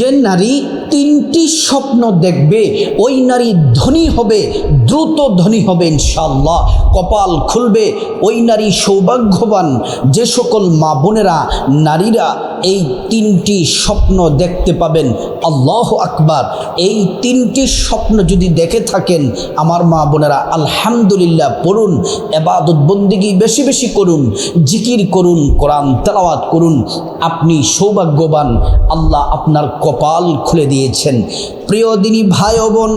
যে নারী তিনটি স্বপ্ন দেখবে, ওই নারী ধনী হবে, দ্রুত ধনী হবে ইনশাল্লাহ কপাল খুলবে, ওই নারী সৌভাগ্যবান। যে সকল মা বোনেরা, নারীরা এই তিনটি স্বপ্ন দেখতে পাবেন, আল্লাহ আকবার। এই তিনটি স্বপ্ন যদি দেখে থাকেন, আমার মা বোনেরা, আলহামদুলিল্লাহ পড়ুন, এবাদত বন্দিগি বেশি বেশি করুন, জিকির করুন, কোরআন তেলাওয়াত করুন, আপনি সৌভাগ্যবান। আল্লাহ আপনার কপাল খুলে দিয়েছেন। প্রিয় দিনী ভাই বোন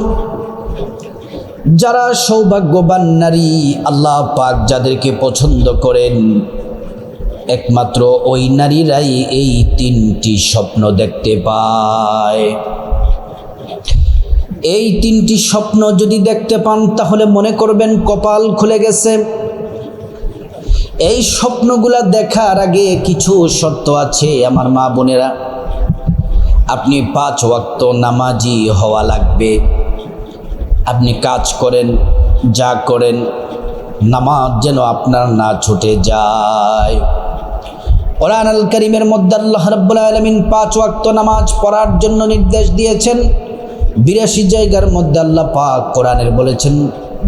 যারা সৌভাগ্যবান নারী, আল্লাহ পাক যাদেরকে পছন্দ করেন, একমাত্র ওই নারীরাই এই তিনটি স্বপ্ন দেখতে পায়। এই তিনটি স্বপ্ন যদি দেখতে পান, তাহলে মনে করবেন কপাল খুলে গেছে। এই স্বপ্নগুলা দেখার আগে কিছু শর্ত আছে আমার মা বোনেরা আপনি পাঁচ ওয়াক্ত নামাজি হওয়া লাগবে। আপনি কাজ করেন, যা করেন, নামাজ যেন আপনার না ছুটে যায়। কোরআন আল করিমের মধ্যে আল্লাহ রব্বুল আলমিন পাঁচ ওয়াক্ত নামাজ পড়ার জন্য নির্দেশ দিয়েছেন। বিরাশি জায়গার মধ্যে আল্লাহ পাক কোরআনের বলেছেন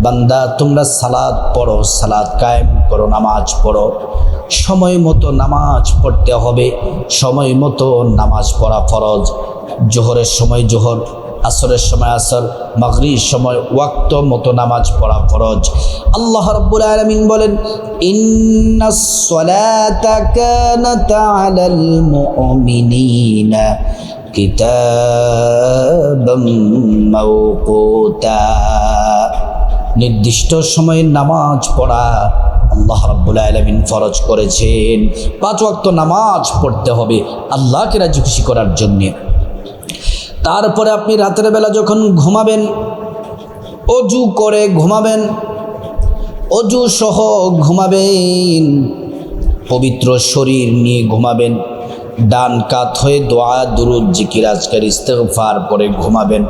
বান্দা, তোমরা সালাদ পড়ো, সালাদ কায়েম করো, নামাজ পড়ো। সময় মতো নামাজ পড়তে হবে, সময় মতো নামাজ পড়া ফরজ। জোহরের সময় জোহর, আসরের সময় আসর মাগরির সময় ওয়াক্ত মতো নামাজ পড়া ফরজ। আল্লাহ রাব্বুল আলামিন বলেন ইন্নাস সালাতা কানাত আলাল মুমিনিনা কিতাবাম মাওকুতা। নির্দিষ্ট সময়ে নামাজ পড়া আল্লাহ রাব্বুল আলামিন ফরজ করেছেন। পাঁচ ওয়াক্ত নামাজ পড়তে হবে আল্লাহকে রাজি খুশি করার জন্যে। তারপরে আপনি রাতের বেলা যখন ঘুমাবেন, অজু করে ঘুমাবেন, অজু সহ ঘুমাবেন, পবিত্র শরীর নিয়ে ঘুমাবেন, ডান কাত হয়ে দোয়া, দুরুদ, জিকির, আজকের ইস্তেফার পরে ঘুমাবেন।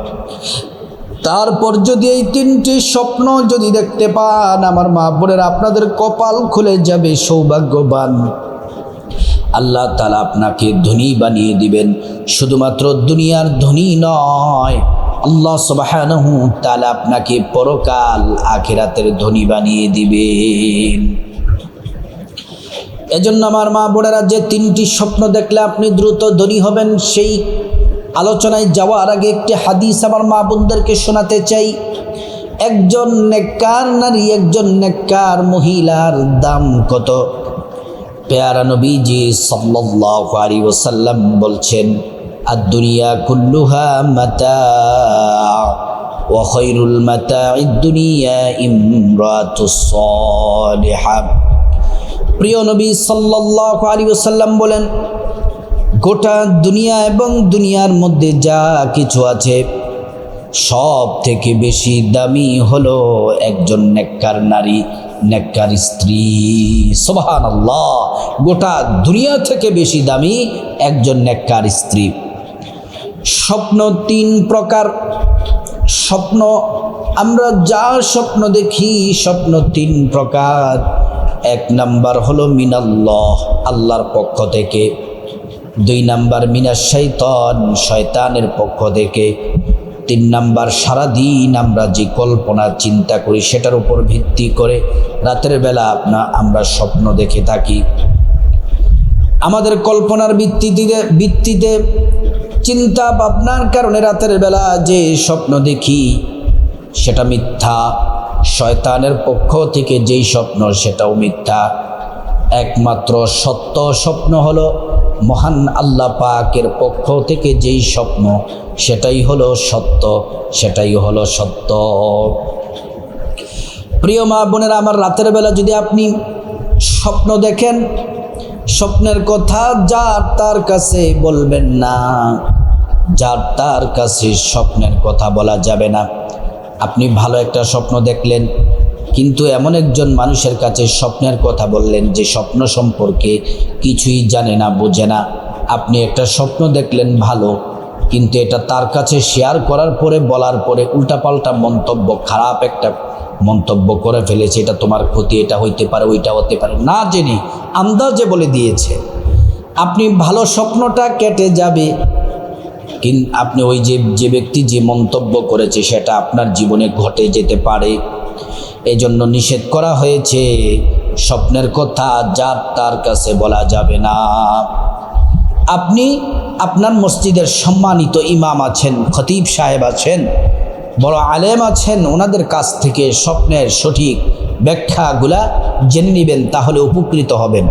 তারপর যদি এই তিনটি স্বপ্ন যদি দেখতে পান, আমার মা বোনের, আপনাদের কপাল খুলে যাবে সৌভাগ্যবান। আল্লাহ তালা আপনাকে ধনী বানিয়ে দিবেন। শুধুমাত্র দুনিয়ার ধনী নয়, আল্লাহ সবাহানহু তালা আপনাকে পরকাল আখেরাতের ধনী বানিয়ে দিবেন। এজন্য আমার মা বোনেরা, যে তিনটি স্বপ্ন দেখলে আপনি দ্রুত ধনী হবেন, সেই আলোচনায় যাওয়ার আগে একটি হাদিস আমার মা বোনদেরকে শোনাতে চাই। একজন নেককার নারী, একজন নেককার মহিলার দাম কত? পেয়ারা নবীজি সাল্লাল্লাহু আলাইহি বলছেন আর দুনিয়া কুল্লুহা মাতা, ওয়া খায়রুল মাতা'id দুনিয়া ইমরাতুস সালিহা। প্রিয় নবী সাল্লাল্লাহু আলাইহি ওয়াসাল্লাম বলেন গোটা দুনিয়া এবং দুনিয়ার মধ্যে যা কিছু আছে, সব থেকে বেশি দামি হলো একজন নেককার নারী, নেককার স্ত্রী। সোবাহান আল্লাহ গোটা দুনিয়া থেকে বেশি দামি একজন নেককার স্ত্রী। স্বপ্ন তিন প্রকার। স্বপ্ন, আমরা যা স্বপ্ন দেখি, স্বপ্ন তিন প্রকার। এক নাম্বার হলো মিনাল্লাহ, আল্লাহর পক্ষ থেকে। দুই নাম্বার মিনা শৈতন শয়তানের পক্ষ থেকে। তিন নাম্বার, সারাদিন আমরা যে কল্পনা, চিন্তা করি, সেটার উপর ভিত্তি করে রাতের বেলা আপনা আমরা স্বপ্ন দেখে থাকি। আমাদের কল্পনার ভিত্তিতে ভিত্তিতে চিন্তা ভাবনার কারণে রাতের বেলা যে স্বপ্ন দেখি, সেটা মিথ্যা। শয়তানের পক্ষ থেকে যেই স্বপ্ন, সেটাও মিথ্যা। একমাত্র সত্য স্বপ্ন হলো মহান আল্লাহ পাকের পক্ষ থেকে যেই স্বপ্ন, সেটাই হলো সত্য, সেটাই হলো সত্য। প্রিয় মা বোনেরা, আমার রাতের বেলা যদি আপনি স্বপ্ন দেখেন, স্বপ্নের কথা যার তার কাছে বলবেন না, যার তার কাছে স্বপ্নের কথা বলা যাবে না। আপনি ভালো একটা স্বপ্ন দেখলেন কিন্তু এমন একজন মানুষের কাছে স্বপ্নের কথা বললেন যে স্বপ্ন সম্পর্কে কিছুই জানে না, বোঝে না। আপনি একটা স্বপ্ন দেখলেন ভালো, কিন্তু এটা তার কাছে শেয়ার করার পরে, বলার পরে উল্টাপাল্টা মন্তব্য, খারাপ একটা মন্তব্য করে ফেলেছে, এটা তোমার ক্ষতি, এটা হইতে পারে ওইটা হতে পারে। না জেনে, আন্দাজে বলে দিয়েছে, আপনি ভালো স্বপ্নটা কেটে যাবে। কিন, আপনি ওই যে যে ব্যক্তি যে মন্তব্য করেছে, সেটা আপনার জীবনে ঘটে যেতে পারে। এজন্য নিষেধ করা হয়েছে। স্বপ্নের কথা যার তার কাছে বলা যাবে না। আপনি আপনার মসজিদের সম্মানিত ইমাম আছেন, খতিব সাহেব আছেন, বড় আলেম আছেন, ওনাদের কাছ থেকে স্বপ্নের সঠিক ব্যাখ্যাগুলা জেনে নেবেন, তাহলে উপকৃত হবেন।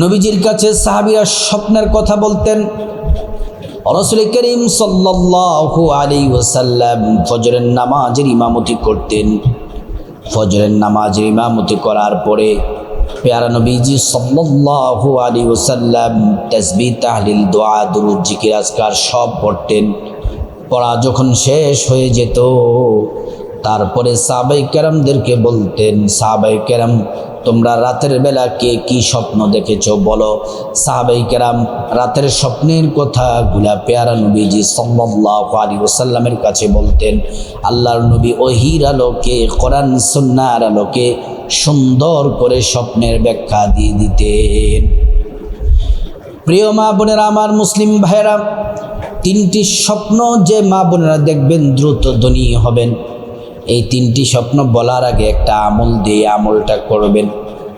নবীজির কাছে সাহাবিরা স্বপ্নের কথা বলতেন রসুল করিম সাল্লাল্লাহু আলাইহি ওয়াসাল্লাম ফজরের নামাজের ইমামতি করতেন। ফজরের নামাজের ইমামতি করার পরে পেয়ারা নবীজি সাল্লাল্লাহু আলাইহি ওয়াসাল্লাম তাসবিহ, তাহলিল, দোয়া, দুরূদ, জিকির সব পড়তেন। পড়া যখন শেষ হয়ে যেত, তারপরে সাহাবাই কেরামদেরকে বলতেন সাবাই কেরাম তোমরা রাতের বেলা কে কি স্বপ্ন দেখেছ? বলো। সাহাবাই কেরাম, রাতের স্বপ্নের কথাগুলা পেয়ারা নবীজি সাল্লাল্লাহু আলাইহি ওয়াসাল্লামের কাছে বলতেন, আল্লাহর নবী ওহির আলোকে, কোরআন সুন্নাহর আলোকে সুন্দর করে স্বপ্নের ব্যাখ্যা দিয়ে দিতেন। প্রিয় মা বোনেরা, আমার মুসলিম ভাইয়েরা, তিনটি স্বপ্ন যে মা বোনেরা দেখবেন দ্রুত ধনী হবেন। এই তিনটি স্বপ্ন বলার আগে একটা আমল দিয়ে আমলটা করবেন।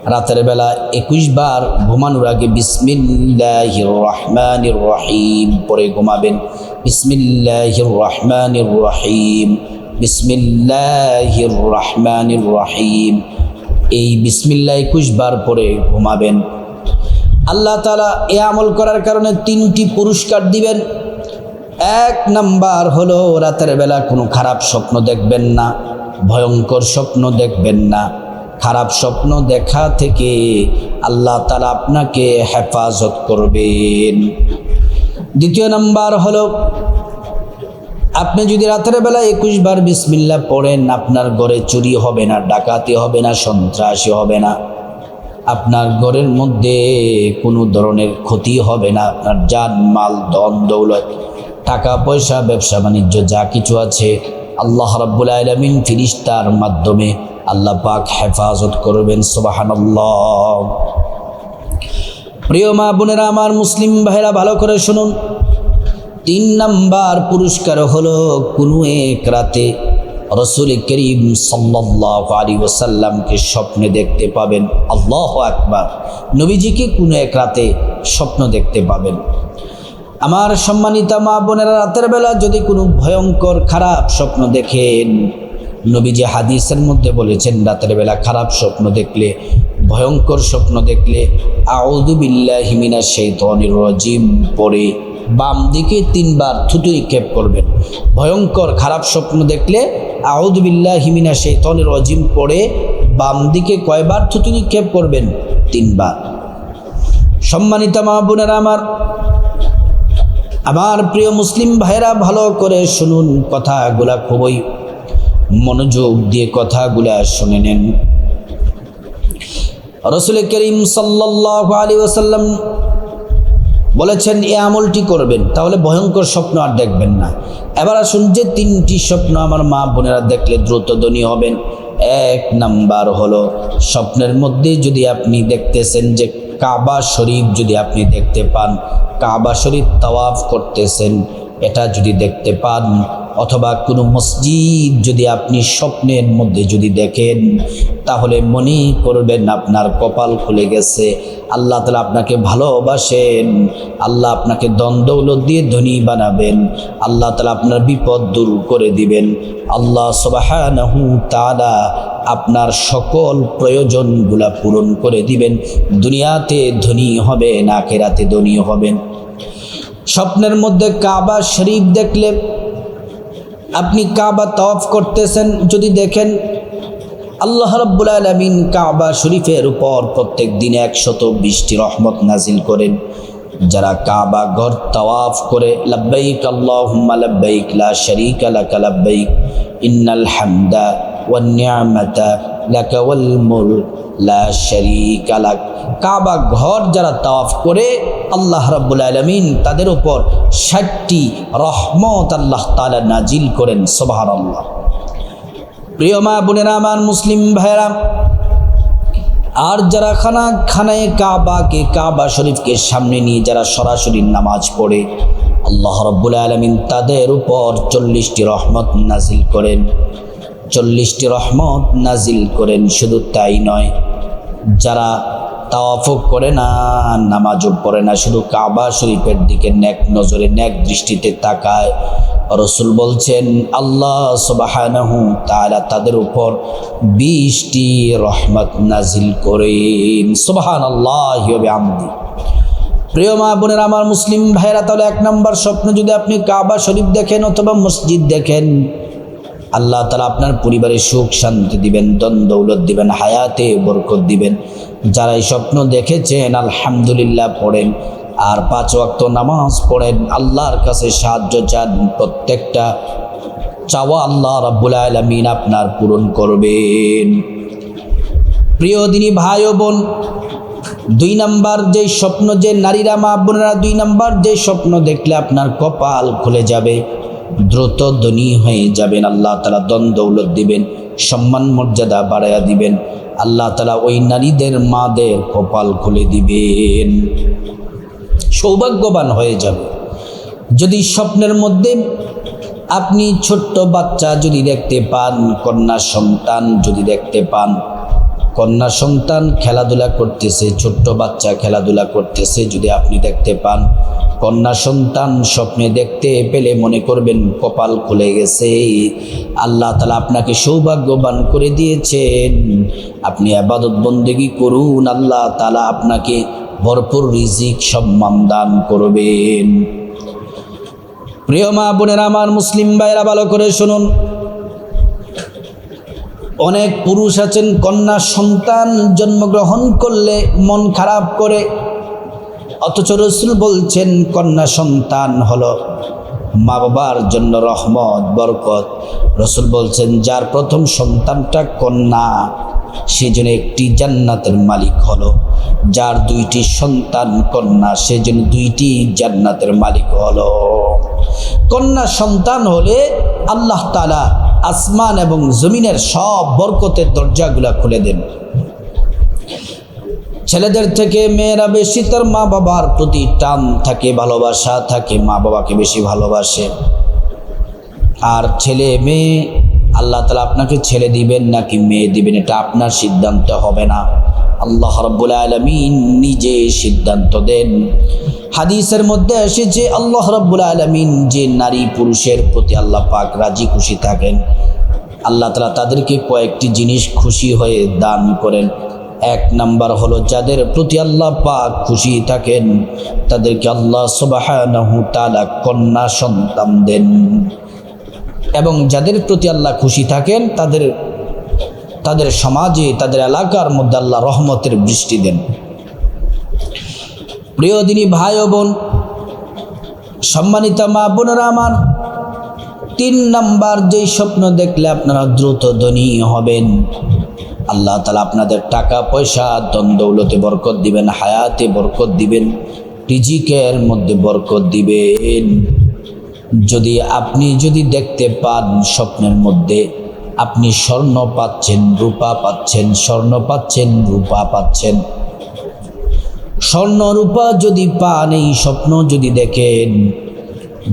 রাতের বেলা একুশ বার ঘুমানোর আগে বিসমিল্লাহির রহমানির রহিম পরে ঘুমাবেন। বিসমিল্লাহির রহমানির রহিম বিসমিল্লাহির রহমানির রহিম এই বিসমিল্লাহ একুশ বার পরে ঘুমাবেন। আল্লাহ তালা এ আমল করার কারণে তিনটি পুরস্কার দিবেন। এক নাম্বার হলো, রাতের বেলা কোনো খারাপ স্বপ্ন দেখবেন না, ভয়ঙ্কর স্বপ্ন দেখবেন না। খারাপ স্বপ্ন দেখা থেকে আল্লাহ তালা আপনাকে হেফাজত করবেন। দ্বিতীয় নাম্বার হলো, আপনি যদি রাতের বেলা একুশ বার বিসমিল্লা পড়েন, আপনার ঘরে চুরি হবে না, ডাকাতি হবে না, সন্ত্রাসী হবে না। আপনার ঘরের মধ্যে কোনো ধরনের ক্ষতি হবে না, আপনার যান মাল দন দৌলত টাকা, পয়সা, ব্যবসা, বাণিজ্য, যা কিছু আছে আল্লাহ রাব্বুল আলমিন ফিরিস্তার মাধ্যমে আল্লাহ পাক হেফাজত করবেন সুবাহান্লাহ প্রিয় মা বোনেরা, আমার মুসলিম ভাইরা ভালো করে শুনুন। তিন নাম্বার পুরস্কার হলো কোনো এক রাতে রসুল করিম সাল্লাহ আলী ওসাল্লামকে স্বপ্নে দেখতে পাবেন। আল্লাহ আকবার। নবীজিকে কোনো এক রাতে স্বপ্ন দেখতে পাবেন। আমার সম্মানিতা মা বোনেরা, রাতের বেলা যদি কোনো ভয়ঙ্কর খারাপ স্বপ্ন দেখেন, নবীজি হাদিসের মধ্যে বলেছেন, রাতের বেলা খারাপ স্বপ্ন দেখলে, ভয়ঙ্কর স্বপ্ন দেখলে আউদুবিল্লাহিমিনা সেই তনির রজিম, পরে বাম দিকে তিনবার থুতু নিক্ষেপ করবেন। ভয়ঙ্কর খারাপ স্বপ্ন দেখলে আউদুবিল্লাহ হিমিনা সেই তনের অজিম পড়ে বাম দিকে কয়বার থুতু নিক্ষেপ করবেন? তিনবার। সম্মানিত মা বোনেরা, আমার আমার প্রিয় মুসলিম ভাইরা ভালো করে শুনুন কথাগুলা খুবই মনোযোগ দিয়ে কথাগুলা শুনে নেন। রসুল করিম সাল্লাহ আলী ওসাল্লাম বলেছেন, এ আমলটি করবেন, তাহলে ভয়ঙ্কর স্বপ্ন আর দেখবেন না। এবার আসুন যে তিনটি স্বপ্ন আমার মা বোনেরা দেখলে দ্রুত দ্রুতধ্বনি হবেন। এক নাম্বার হলো, স্বপ্নের মধ্যে যদি আপনি দেখতেছেন যে কাবা শরীফ যদি আপনি দেখতে পান কাবা শরীফ তাওয়াফ করতেছেন এটা যদি দেখতে পান অথবা কোনো মসজিদ যদি আপনি স্বপ্নের মধ্যে যদি দেখেন, তাহলে মনে করবেন আপনার কপাল খুলে গেছে। আল্লাহ তালা আপনাকে ভালোবাসেন, আল্লাহ আপনাকে দ্বন্দ্বৌলত দিয়ে ধনী বানাবেন, আল্লাহ তালা আপনার বিপদ দূর করে দিবেন। আল্লাহ সবাহানহু তালা আপনার সকল প্রয়োজনগুলা পূরণ করে দিবেন। দুনিয়াতে ধনী হবেন, আখেরাতে ধনী হবেন। স্বপ্নের মধ্যে কাবা শরীফ দেখলে আপনি কাবা তফ করতেছেন, যদি দেখেন আল্লাহ রব্বুল আলমিন কাবা শরীফের উপর প্রত্যেক দিন একশত বৃষ্টি রহমত নাজিল করেন। যারা কাবা ঘর তাওয়াফ করে, লাব্বাইক আল্লাহুম্মা, লাব্বাইক লা শারীকা লাকা, লাব্বাইক ইন্নাল হামদা ওয়ান নি'মাতা কাবা ঘর যারা তাওয়াফ করে, আল্লাহ রাব্বুল আলামিন তাদের উপর ষাটটি রহমত আল্লাহ তাআলা নাজিল করেন, সুবহানাল্লাহ। প্রিয় মা বোনেরা, আমার মুসলিম ভাইরা আর যারা খানা খানায় কাবাকে, কাবা শরীফকে সামনে নিয়ে যারা সরাসরি নামাজ পড়ে, আল্লাহ রব্বুল আলমিন তাদের উপর চল্লিশটি রহমত নাজিল করেন। চল্লিশটি রহমত নাজিল করেন, শুধু তাই নয়, যারা তাওয়াফক করে না, নামাজও পড়ে না, শুধু কাবা শরীফের দিকে ন্যাক নজরে ন্যাক দৃষ্টিতে তাকায়। রসুল বলছেন, আল্লাহ সুবাহানহু তারা তাদের উপর বিশটি রহমত নাজিল করেন। সুবাহান আল্লাহ আমদি প্রিয় মা বোনের, আমার মুসলিম ভাইরা তাহলে এক নম্বর স্বপ্ন, যদি আপনি কাবা শরীফ দেখেন অথবা মসজিদ দেখেন আল্লাহ তালা আপনার পরিবারে সুখ শান্তি দিবেন দন দৌলত দিবেন, হায়াতে বরকত দিবেন। যারা এই স্বপ্ন দেখেছেন, আলহামদুলিল্লাহ পড়েন। আর পাঁচ ওয়াক্ত নামাজ পড়েন, আল্লাহর কাছে সাহায্য চান, প্রত্যেকটা চাওয়া আল্লাহ রাব্বুল আলমিন আপনার পূরণ করবেন। প্রিয় দিনী ভাই ও বোন, দুই নাম্বার যে স্বপ্ন যে নারীরা, মা বোনেরা দুই নাম্বার যে স্বপ্ন দেখলে আপনার কপাল খুলে যাবে। দ্রুত ধনী হয়ে যাবেন। আল্লাহ তালা দন দৌলত দিবেন, সম্মান মর্যাদা বাড়াইয়া দিবেন। আল্লাহ তালা ওই নারীদের, মাদের কপাল খুলে দিবেন। সৌভাগ্যবান হয়ে যাবে। যদি স্বপ্নের মধ্যে আপনি ছোট্ট বাচ্চা যদি দেখতে পান, কন্যা সন্তান যদি দেখতে পান কন্যা সন্তান খেলাধুলা করতেছে, ছোট্ট বাচ্চা খেলাধুলা করতেছে, যদি আপনি দেখতে পান, কন্যা সন্তান স্বপ্নে দেখতে পেলে মনে করবেন কপাল খুলে গেছে। আল্লাহ তালা আপনাকে সৌভাগ্যবান করে দিয়েছেন। আপনি আবাদত বন্দেগি করুন, আল্লাহ তালা আপনাকে ভরপুর রিজিক সম্মান দান করবেন। প্রিয় মা বোনেরা, আমার মুসলিম ভাইরা ভালো করে শুনুন। অনেক পুরুষ আছেন, কন্যা সন্তান জন্মগ্রহণ করলে মন খারাপ করে। অথচ রসুল বলছেন, কন্যা সন্তান হলো মা বাবার জন্য রহমত, বরকত। রসুল বলছেন, যার প্রথম সন্তানটা কন্যা, সেজন্য একটি জান্নাতের মালিক হলো। যার দুইটি সন্তান কন্যা, সেজন্য দুইটি জান্নাতের মালিক হলো। কন্যা সন্তান হলে আল্লাহ তালা আসমান এবং জমিনের সব বরকতের দরজাগুলা খুলে দেন। ছেলেদের থেকে মেয়েরা বেশি, তার মা বাবার প্রতি টান থাকে, ভালোবাসা থাকে, মা বাবাকে বেশি ভালোবাসে। আর ছেলে, মেয়ে, আল্লাহ তালা আপনাকে ছেলে দিবেন নাকি মেয়ে দিবেন, এটা আপনার সিদ্ধান্ত হবে না। আল্লাহ রব্বুল আলমিন নিজে সিদ্ধান্ত দেন। হাদিসের মধ্যে এসেছে, আল্লাহ রব্বুল আলমিন যে নারী পুরুষের প্রতি আল্লাহ পাক রাজি খুশি থাকেন, আল্লাহ তালা তাদেরকে কয়েকটি জিনিস খুশি হয়ে দান করেন। এক নাম্বার হলো, যাদের প্রতি আল্লাহ পাক খুশি থাকেন, তাদেরকে আল্লাহ সুবাহ কন্যা সন্তান দেন। এবং যাদের প্রতি আল্লাহ খুশি থাকেন, তাদের তাদের সমাজে, তাদের এলাকার মধ্যে আল্লাহ রহমতের বৃষ্টি দেন। প্রিয় দিনী ভাই ও বোন, সম্মানিত মা বোনেরা আমার, তিন নাম্বার যেই স্বপ্ন দেখলে আপনারা দ্রুত ধনী হবেন। আল্লাহ তালা আপনাদের টাকা, পয়সা দন্দৌলতে বরকত দিবেন, হায়াতে বরকত দিবেন, রিজিকের মধ্যে বরকত দিবেন। যদি আপনি যদি দেখতে পান স্বপ্নের মধ্যে আপনি স্বর্ণ পাচ্ছেন, রূপা পাচ্ছেন, স্বর্ণ পাচ্ছেন, রূপা পাচ্ছেন। স্বর্ণ, রূপা যদি পান, এই স্বপ্ন যদি দেখেন,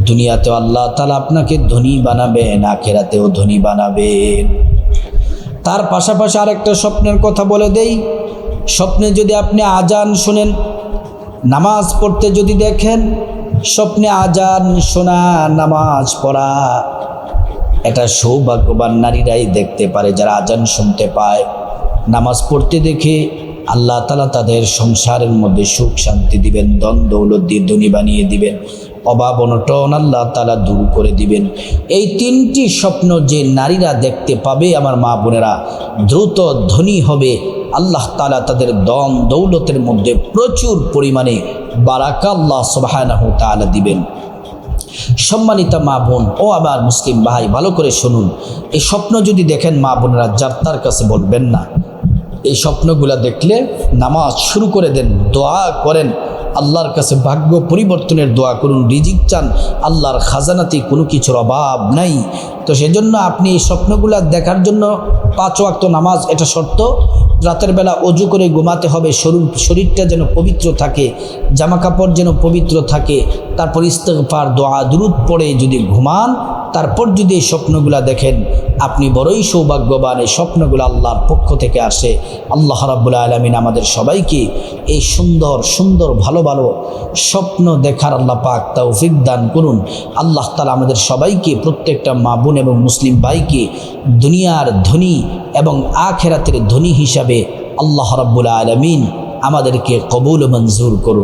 দুনিয়াতে আল্লাহ তালা আপনাকে ধনী বানাবেন, আখেরাতেও ধনী বানাবেন। তার পাশাপাশি আরেকটা স্বপ্নের কথা বলে দেই, স্বপ্নে যদি আপনি আজান শুনেন, নামাজ পড়তে যদি দেখেন, স্বপ্নে আজান শোনা, নামাজ পড়া। এটা সৌভাগ্যবান নারীরাই দেখতে পারে, যারা আজান শুনতে পায়, নামাজ পড়তে দেখে আল্লাহ তালা তাদের সংসারের মধ্যে সুখ, শান্তি দিবেন দন দৌলত দিয়ে ধনী বানিয়ে দিবেন, অভাব, অনটন আল্লাহ তালা দূর করে দিবেন। এই তিনটি স্বপ্ন যে নারীরা দেখতে পাবে, আমার মা বোনেরা, দ্রুত ধনী হবে, আল্লাহ তালা তাদের দম দৌলতের মধ্যে প্রচুর পরিমাণে বারাকা আল্লাহ তালা দিবেন। সম্মানিতা মা বোন, ও আবার মুসলিম ভাই, ভালো করে শুনুন। এই স্বপ্ন যদি দেখেন মা বোনেরা যার কাছে বলবেন না। এই স্বপ্নগুলা দেখলে নামাজ শুরু করে দেন, দোয়া করেন। আল্লাহর কাছে ভাগ্য পরিবর্তনের দোয়া করুন, রিজিক চান, আল্লাহর খাজানাতে কোনো কিছুর অভাব নাই। তো সেজন্য আপনি এই স্বপ্নগুলো দেখার জন্য পাঁচ ওয়াক্ত নামাজ এটা শর্ত। রাতের বেলা অজু করে ঘুমাতে হবে শরীর শরীরটা যেন পবিত্র থাকে জামা কাপড় যেন পবিত্র থাকে, তারপর ইস্তেগফার, দোয়া, দুরুদ পড়ে যদি ঘুমান তারপর যদি এই স্বপ্নগুলা দেখেন, আপনি বড়ই সৌভাগ্যবান এই স্বপ্নগুলো আল্লাহর পক্ষ থেকে আসে। আল্লাহ রাব্বুল আলমিন আমাদের সবাইকে এই সুন্দর সুন্দর, ভালো ভালো স্বপ্ন দেখার আল্লাহ পাক তৌফিক দান করুন। আল্লাহ তালা আমাদের সবাইকে, প্রত্যেকটা মা বোন এবং মুসলিম ভাইকে দুনিয়ার ধনী এবং আখেরাতের ধনী হিসাবে আল্লাহ রাব্বুল আলমিন আমাদেরকে কবুল মঞ্জুর করুন।